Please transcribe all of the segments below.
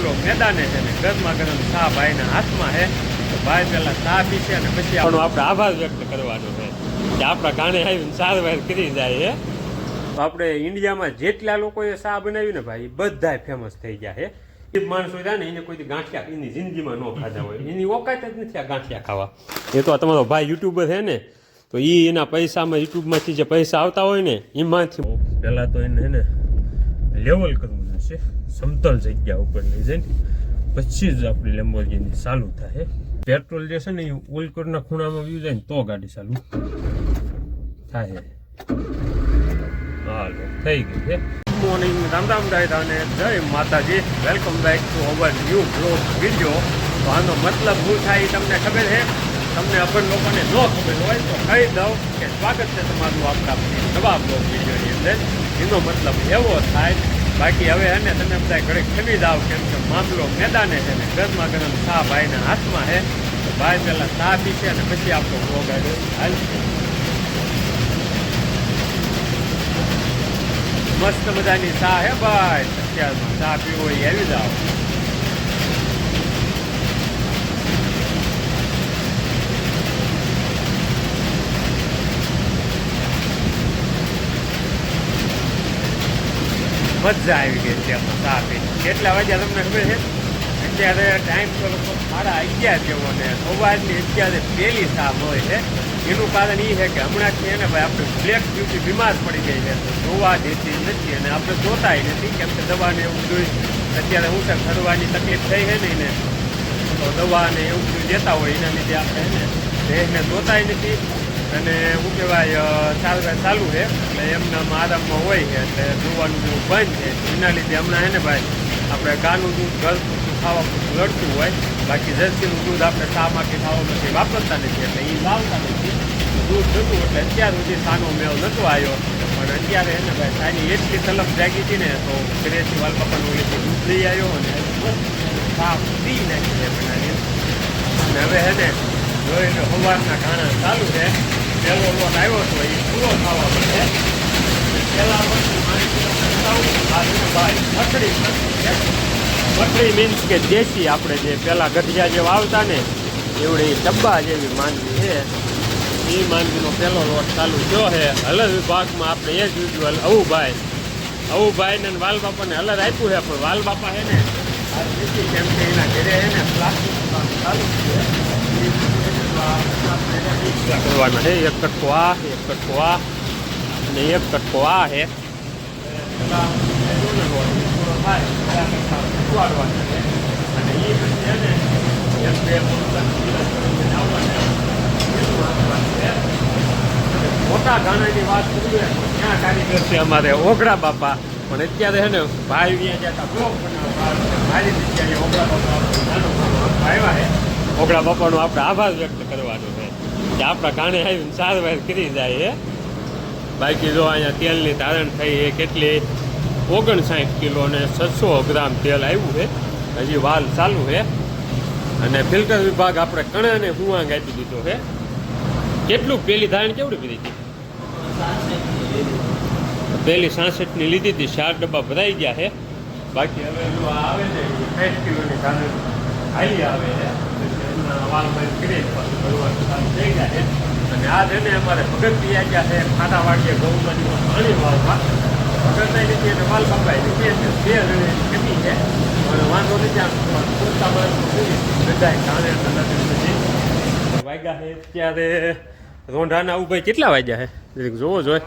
મામલો મેદાને છે ને ગરમા ગરમ ચા ભાઈના હાથમાં છે. તો ભાઈ પહેલા ચા પીશે અને પછી આપણો આપણે આભાર વ્યક્ત કરવાનો છે કે આપણા ગાણે આવીને સારવાર કરી જાય છે. તો આપણે ઇન્ડિયામાં જેટલા લોકોએ ચા બનાવી ને ભાઈ બધા ફેમસ થઈ ગયા છે. માણસો રહ્યા ને એને કોઈ ગાંઠિયા એની જિંદગીમાં ન ખાધા હોય. એની ઓકાત જ નથી આ ગાંઠિયા ખાવા. એ તો તમારો ભાઈ યુટ્યુબર છે ને તો એ એના પૈસામાં યુટ્યુબમાંથી જે પૈસા આવતા હોય ને એમાંથી પહેલાં તો એને છે ને લેવલ કરવું જોઈશે. સમતલ જગ્યા ઉપર લઈ જઈને પછી જ આપણી લેમ્બોર્ગિની ચાલુ થાય. પેટ્રોલ જે છે ને એ ઓલકોટના ખૂણામાં વ્યૂ જાય ને તો ગાડી ચાલુ થાય. હાલો, થઈ ગઈ છે. ગુડ મોર્નિંગ રામ રામ દાયરા અને જય માતાજી. Welcome back to our new blog video તો આનો મતલબ શું થાય એ તમને ખબર છે? તમને અપર લોકોને ન ખબર હોય તો કહી દઉં કે સ્વાગત છે તમારું આપણા નવા બ્લોગ વિડીયોની અંદર. એનો મતલબ એવો થાય બાકી હવે હે ને તમે બધા ઘરે ખમી જાઓ, કેમ કે મામલો મેદાને છે ને, ગરમા ગરમ સા ભાઈના હાથમાં છે. તો ભાઈ પહેલાં સા પીશે અને પછી આપણો ભોગ આગળ હાલશે મસ્ત મજાની ચા હે ભાઈ. અત્યારમાં ચા પીવો હોય એ આવી જાઓ. મજા આવી ગઈ છે ચા પી કેટલા વાગ્યા તમને ખબર છે? અત્યારે ટાઈમ તો મારા અગિયાર જેવો ને સવારની અત્યારે પહેલી સાફ હોય છે. એનું કારણ એ છે કે હમણાંથી ને ભાઈ આપણે બ્લેક બ્યુટી બીમાર પડી ગઈ છે. જોવા દેતી નથી અને આપણે જોતાય નથી કેમ કે દવાને એવું જોઈ અત્યારે હું છે ફરવાની તકલીફ થઈ છે ને એને. તો દવા ને એવું બધું દેતા હોય એના લીધે આપણે એને દેહને જોતાય નથી. અને શું કહેવાય ચાલવા ચાલુ છે. એટલે એમના આરામમાં હોય છે, એટલે જોવાનું જેવું બંધ છે. એના લીધે હમણાં હે ને ભાઈ, આપણે ગાનું દૂધ પૂરતું ખાવા પૂરતું લડતું હોય. બાકી જર્સીનું દૂધ આપણે ચા માટે ખાવા માટે વાપરતા નથી. એટલે એ લાવતા નથી. દૂધ જતું એટલે અત્યાર સુધી સાનો મેળ નહોતો આવ્યો. પણ અત્યારે એને ભાઈ, સાની એટલી તલબ જાગી હતી ને, તો ઘરેથી વાલ પપ્પાનું ઓલી દૂધ લઈ આવ્યો અને સાફ પી નાખી છે અને હવે હે જોઈને સવારના ખાણા ચાલુ છે. પહેલો લોટ આવ્યો હતો એ પૂરો થવા માટે પહેલા વસ્તુ મઠડી મઠડી મીન્સ કે દેશી આપણે જે પહેલાં ગઠિયા જે વાવતા ને, એવડી ડબ્બા જેવી માંડવી છે. એ માંડવીનો પહેલો લોટ ચાલુ થયો છે. હલર વિભાગમાં આપણે એ જ યુઝ્યુઅલ અવુભાઈ. અવુભાઈને વાલ બાપાને હલર આપ્યું છે, પણ વાલ બાપા છે ને, આ કેમ કે એના ઘરે છે ને પ્લાસ્ટિક ચાલુ છે. કરવાના છે એક કટકો આ એક કટકો આ અને એક કટકો આ છે મોટા ગાણાની વાત કરીએ ત્યાં કારીગર છે અમારે ઓગડા બાપા પણ અત્યારે છે ને ભાઈ અહીંયા જતા બ્લોક ઓગડા બાપા આવ્યા છે ઓગડા બાપાનો આપણે આભાર વ્યક્ત કે આપણા કાણે આવીને સારવાર કરી જાય બાકી જો અહીંયા તેલની ધારણ થઈ એ કેટલી? ઓગણસાઠ કિલો અને છસો ગ્રામ તેલ આવ્યું છે. હજી વાલ ચાલુ છે. અને ફિલ્ટર વિભાગ આપણે કણાને હુવાંગ આપી દીધો છે. કેટલું પેલી ધારણ કેવડી પીધી હતી? પેલી સાસઠની લીધી હતી, ચાર ડબ્બા ભરાઈ ગયા છે. બાકી હવે આવે છે સાઠ કિલોની ધારણ હાલી આવે છે. પછી એમના વાલ બંધ પાછું ભરવાનું છે અને આ છે ને અમારે ભગત પીયા ગયા છે ખાટા વાડીએ ગૌમાંડીમાં પાણી વાળવા ભગતના લીધે અને વાલ બાપાએ લીધે બે જણે છે અને વાંધો નથી આમ પૂરતા માણસો બધા કાણે પછી વાગ્યા છે ત્યારે રોંઢાના ઉભાઈ કેટલા વાગ્યા છે જોવો જોઈએ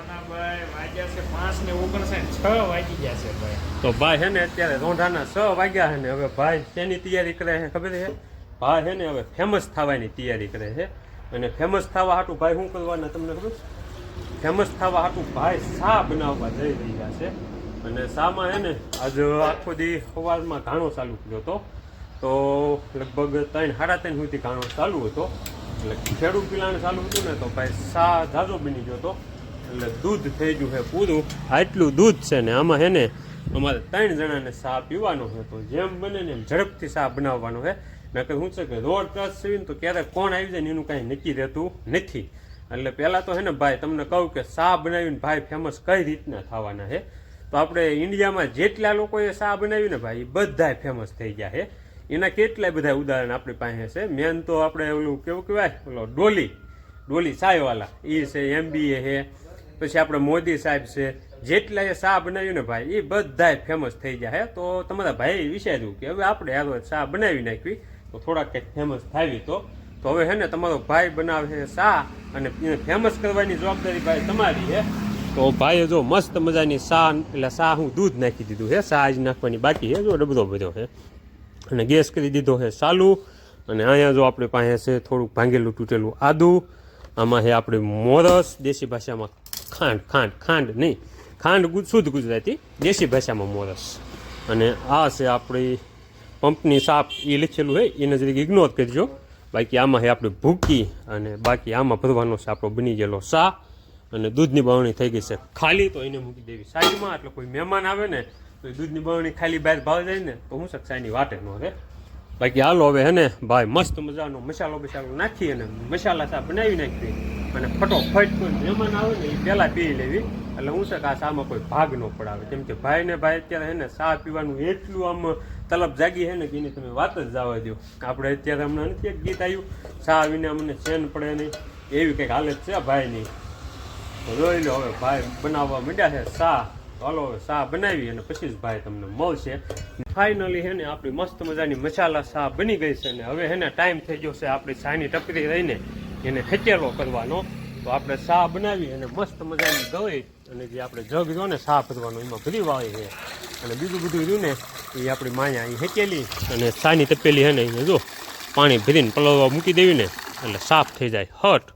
તો ભાઈ છે ને અત્યારે રોંઢાના છ વાગ્યા છે ને હવે ભાઈ તેની તૈયારી કરે છે ખબર છે ભાઈ છે ને હવે ફેમસ થવાની તૈયારી કરે છે. અને ફેમસ થવા હાટું ભાઈ શું કરવાના તમને ખબર? ફેમસ થવા હાટું ભાઈ શા બનાવવા જઈ રહ્યા છે? અને શામાં છે ને આજ આખો દી સવારમાં ઘાણો ચાલુ કર્યો હતો. તો લગભગ ત્રણ, સાડા ત્રણ સુધી ઘાણો ચાલુ હતો. એટલે ખેડૂત પીલાણ ચાલુ હતું ને તો ભાઈ શા ઝાઝો બની ગયો હતો. એટલે દૂધ થઈ ગયું છે પૂરું. આટલું દૂધ છે ને આમાં છે ને અમારે ત્રણ જણાને શા પીવાનો છે. તો જેમ બને ને એમ ઝડપથી શા બનાવવાનો છે. નકર શું છે કે રોડ ટચ થયું તો ક્યારેક કોણ આવી જાય ને એનું કાંઈ નક્કી રહેતું નથી. એટલે પહેલાં તો હે ને ભાઈ, તમને કહું કે શાહ બનાવીને ભાઈ ફેમસ કઈ રીતના થવાના છે તો આપણે ઇન્ડિયામાં જેટલા લોકોએ શાહ બનાવ્યું ને ભાઈ બધાય ફેમસ થઈ ગયા છે એના કેટલાય બધા ઉદાહરણ આપણી પાસે છે. મેન તો આપણે ઓલું કેવું કહેવાય? ઓલો ડોલી ડોલી સાયવાલા. એ છે, એમબીએ છે પછી આપણે મોદી સાહેબ છે. જેટલા એ શાહ બનાવ્યું ને ભાઈ, એ બધાય ફેમસ થઈ ગયા છે તો તમારા ભાઈ વિચાર્યું કે હવે આપણે હાલો શાહ બનાવી નાખવી. તો થોડાક કંઈક ફેમસ થાવી તો. તો હવે છે ને તમારો ભાઈ બનાવે છે શા અને એને ફેમસ કરવાની જવાબદારી ભાઈ તમારી છે તો ભાઈએ જો મસ્ત મજાની શા એટલે શા હું દૂધ નાખી દીધું છે શા જ નાખવાની બાકી છે જો ડબડો બધો છે અને ગેસ કરી દીધો છે ચાલુ. અને અહીંયા જો આપણી પાસે છે થોડુંક ભાંગેલું તૂટેલું આદું. આમાં છે આપણે મોરસ, દેશી ભાષામાં ખાંડ ખાંડ ખાંડ નહીં. ખાંડ શુદ્ધ ગુજરાતી, દેશી ભાષામાં મોરસ. અને આ છે આપણી પંપની સાપ એ લખેલું હોય એને જરીક ઇગ્નોર કરજો. બાકી આમાં હે આપણે ભૂકી અને બાકી આમાં ભરવાનો છે આપણો બની ગયેલો સા અને દૂધની બવણી થઈ ગઈ છે ખાલી. તો એને મૂકી દેવી સાઈડમાં, એટલે કોઈ મહેમાન આવે ને, તો એ દૂધની બવણી ખાલી બહાર ભાવ જાય ને, તો હું સાઈની વાટે ન રહે. બાકી હાલો હવે હે ને, ભાઈ મસ્ત મજાનો મસાલો બસાલો નાખી અને મસાલા સા બનાવી નાખી. અને ફટોફટ કોઈ મહેમાન આવે ને, એ પહેલાં પી લેવી. એટલે હું શક આ શામાં કોઈ ભાગ ન પડાવે. કેમ કે ભાઈ ને ભાઈ અત્યારે હે ને, શા પીવાનું એટલું આમ તલબ જાગી હે ને કે એની તમે વાત જ જવા દો આપણે અત્યારે હમણાં નથી એક ગીત આવ્યું સા વિના અમને ચેન પડે નહીં. એવી કંઈક હાલત છે ભાઈની. જોઈ લો હવે ભાઈ બનાવવા માંડ્યા છે સા હાલો શા બનાવી અને પછી જ ભાઈ તમને મળશે. ફાઇનલી હે ને આપણી મસ્ત મજાની મસાલા સા બની ગઈ છે ને હવે હે ને ટાઈમ થઈ ગયો છે આપણી સાની ટપરી રહીને એને ખેચેલો કરવાનો. તો આપણે સા બનાવી અને મસ્ત મજાની દવાઈ અને જે આપણે જગ જો ને સાફ કરવાનું એમાં ભરી વાળી છે. અને બીજું બધું રહ્યું ને, એ આપણી માયા અહીં હેકેલી અને સાની તપેલી હે ને અહીંયા જો, પાણી ભરીને પલવવા મૂકી દેવી ને, એટલે સાફ થઈ જાય હટ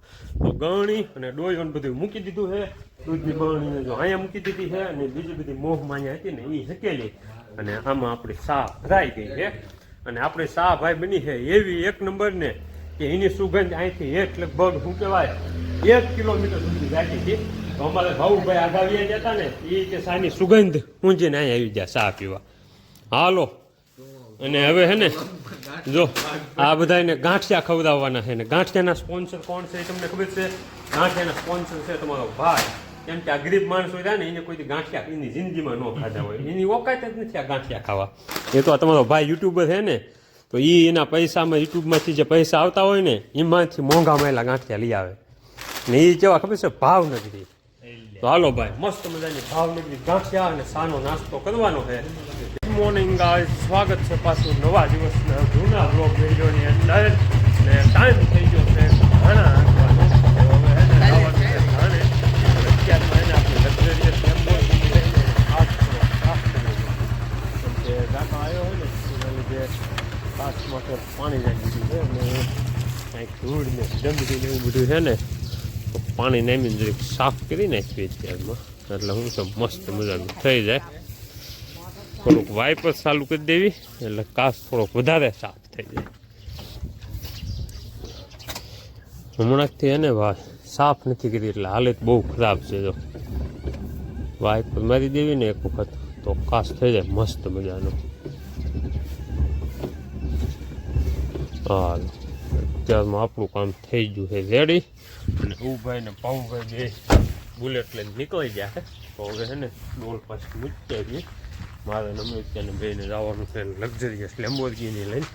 તો ગણી અને ડોયન બધું મૂકી દીધું છે. દૂધની બરણીને જો અહીંયા મૂકી દીધી છે અને બીજી બધી મોહ માયા હતી ને એ હેકેલી. અને આમાં આપણી સા ભરાઈ ગઈ છે. અને આપણી સા ભાઈ બની છે એવી એક નંબર ને, કે એની સુગંધ અહીંથી એક લગભગ, શું કહેવાય, એક કિલોમીટર સુધી જાતી હતી. તો અમારે ભાઉભાઈ આગાવીએ જતા ને એ કે સાની સુગંધ ઊંજીને અહીંયા આવી જાય સા પીવા. હાલો. અને હવે હે ને, જો, આ બધાને ગાંઠિયા ખવડાવવાના છે ને. ગાંઠિયાના સ્પોન્સર કોણ છે એ તમને ખબર છે? ગાંઠિયાના સ્પોન્સર છે તમારો ભાઈ. કેમ કે આ ગરીબ માણસો હોય ને, એને કોઈ ગાંઠિયા એની જિંદગીમાં ન ખાધા હોય. એની ઓકાત જ નથી આ ગાંઠિયા ખાવા. એ તો આ તમારો ભાઈ યુટ્યુબર છે ને, તો એ એના પૈસામાં, યુટ્યુબમાંથી જે પૈસા આવતા હોય ને, એમાંથી મોંઘા મળેલા ગાંઠિયા લઈ આવે. ને એ કેવા ખબર છે? ભાવનગરી તો હાલો ભાઈ, મસ્ત મજાની ભાવનગરી ગાંઠિયા અને સાનો નાસ્તો કરવાનો છે. ગુડ મોર્નિંગ ગાઈસ સ્વાગત છે પાછું નવા દિવસના જૂના બ્લોગ વિડીયોની અંદર. ને ટાઈમ થઈ ગયો છે ઘણા પાણી જાય દીધું છે અને કાંઈક ધૂળ ને ને એવું બધું છે ને. પાણી નામીને જરીક સાફ કરી નાખીએ અત્યારમાં. એટલે હું તો મસ્ત મજાનું થઈ જાય. થોડુંક વાઇપર ચાલુ કરી દેવી, એટલે કાસ થોડોક વધારે સાફ થઈ જાય. હમણાંથી એને સાફ નથી કરી, એટલે હાલત બહુ ખરાબ છે જો. વાઇપર મારી દેવી ને એક વખત, તો કાસ થઈ જાય મસ્ત મજાનો. હાલ. અત્યારમાં આપણું કામ થઈ ગયું છે રેડી. અને ઉભાઈ ને પાઉભાઈ બે બુલેટ લઈને નીકળી ગયા છે. તો હવે છે ને ડોલ પાછી મૂકી છીએ. મારે ને અમેરિકાને બેને જવાનું છે લક્ઝરિયસ લેમ્બોર્ગીની લઈને.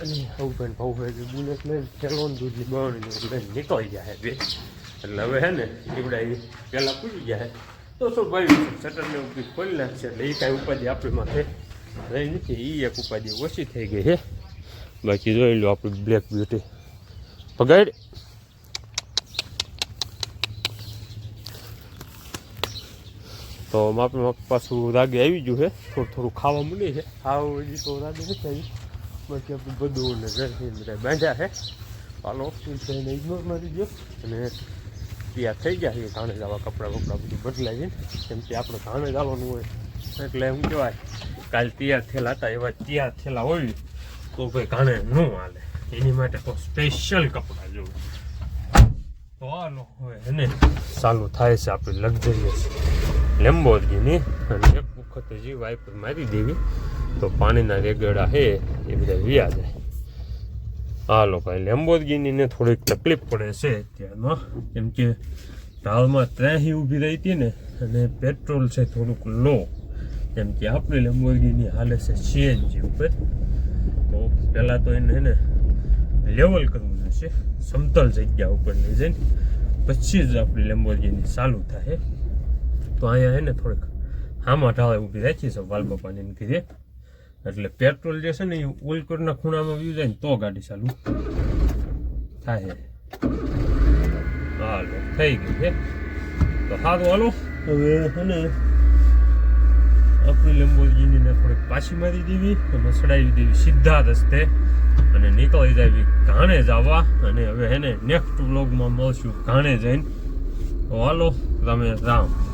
અને ઉભાઈ પાઉભાઈ બે બુલેટ લઈને ખેલોન દૂધની બાવણી લઈને નીકળી ગયા છે બે. એટલે હવે છે ને એવડા એ પહેલાં પૂછી ગયા છે. તો શું ભાઈ શટરને ઉપરી ખોલી નાખશે. એટલે એ કાંઈ ઉપાધિ આપણી માથે રહી નથી. એ એક ઉપાધિ ઓછી થઈ ગઈ છે. બાકી જોઈ લો આપણી બ્લેક બ્યુટી પગાડ તો માપે પાછું રાગે આવી ગયું છે. થોડું થોડું ખાવા મળે છે. ખાવા હજી તો રાગે નથી આવી. બાકી આપણે બધું ને ઘરથી બધા બાંધ્યા છે. પાલો થઈને ઇગ્નોર મારી ગયો. અને તૈયાર થઈ ગયા છે ઘાણે જવા કપડાં બપડા બધું બદલાય છે. કેમ કે આપણે ઘાણે જવાનું હોય, એટલે એમ કહેવાય? કાલ તૈયાર થયેલા હતા, એવા તૈયાર થયેલા હોય. ભાઈ ઘાણે ન હાલે. એની માટે તો સ્પેશિયલ કપડાં જોવું. તો હાલો હવે એને ચાલુ થાય છે આપણી લક્ઝરિયસ લેમ્બોર્ગીની અને એક વખત હજી વાઇપર મારી દેવી. તો પાણીના રેગડા છે એ બધા વ્યા જાય. હાલો ભાઈ લેમ્બોર્ગીનીને થોડીક તકલીફ પડે છે અત્યારમાં. કેમ કે ઢાળમાં ત્રેહી ઊભી રહી હતી ને, અને પેટ્રોલ છે થોડુંક લો કેમ કે આપણી લેમ્બોર્ગીની હાલે છે સીએનજી ઉપર. પહેલાં તો એને ને લેવલ કરવું જોઈશે. સમતલ જગ્યા ઉપર લઈ જઈને પછી જ આપણી લેમ્બોર્ગીની ચાલુ થાય. તો અહીંયા હે ને થોડીક હામાં ઢાળે ઊભી રાખી છે વાલ બાપાની કીધે એટલે પેટ્રોલ જે છે ને એ ઓલકોટના ખૂણામાં વ્યૂ જાય ને તો ગાડી ચાલુ થાય હાલો, થઈ ગઈ છે તો સારું હાલો. હવે છે ને આપણી લેમ્બોર્ગીનીને થોડીક પાછી મારી દેવી અને સડાવી દેવી સીધા રસ્તે અને નીકળી જાવી ઘાણે જવા અને હવે એને નેક્સ્ટ વ્લોગમાં મળશું ઘાણે જઈને. તો હાલો તમે રામ.